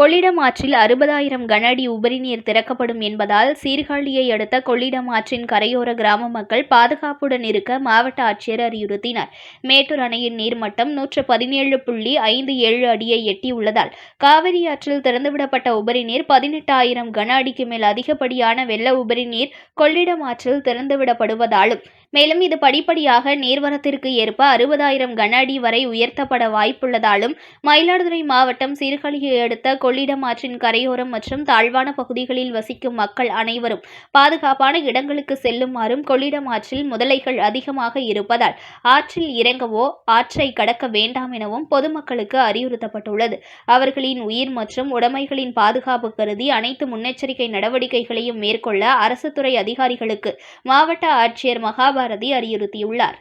கொள்ளிடம் ஆற்றில் அறுபதாயிரம் கன அடி உபரிநீர் திறக்கப்படும் என்பதால் சீர்காழியை அடுத்த கொள்ளிடம் ஆற்றின் கரையோர கிராம மக்கள் பாதுகாப்புடன் இருக்க மாவட்ட ஆட்சியர் அறிவுறுத்தினார். மேட்டூர் அணையின் நீர்மட்டம் நூற்று பதினேழு புள்ளி ஐந்து ஏழு அடியை எட்டியுள்ளதால் காவிரி ஆற்றில் திறந்துவிடப்பட்ட உபரிநீர் பதினெட்டாயிரம் கன அடிக்கு மேல் அதிகப்படியான வெள்ள உபரிநீர் கொள்ளிடம் ஆற்றில் திறந்துவிடப்படுவதாலும் மேலும் இது படிப்படியாக நீர்வரத்திற்கு ஏற்ப அறுபதாயிரம் கன அடி வரை உயர்த்தப்பட வாய்ப்புள்ளதாலும் மயிலாடுதுறை மாவட்டம் சீர்காழியை அடுத்த கொள்ளிடம் ஆற்றின் கரையோரம் மற்றும் தாழ்வான பகுதிகளில் வசிக்கும் மக்கள் அனைவரும் பாதுகாப்பான இடங்களுக்கு செல்லுமாறும் கொள்ளிடம் ஆற்றில் முதலைகள் அதிகமாக இருப்பதால் ஆற்றில் இறங்கவோ ஆற்றை கடக்க வேண்டாம் எனவும் பொதுமக்களுக்கு அறிவுறுத்தப்பட்டுள்ளது. அவர்களின் உயிர் மற்றும் உடைமைகளின் பாதுகாப்பு கருதி அனைத்து முன்னெச்சரிக்கை நடவடிக்கைகளையும் மேற்கொள்ள அரசு துறை அதிகாரிகளுக்கு மாவட்ட ஆட்சியர் பாரதி அறியுறுத்தியுள்ளார்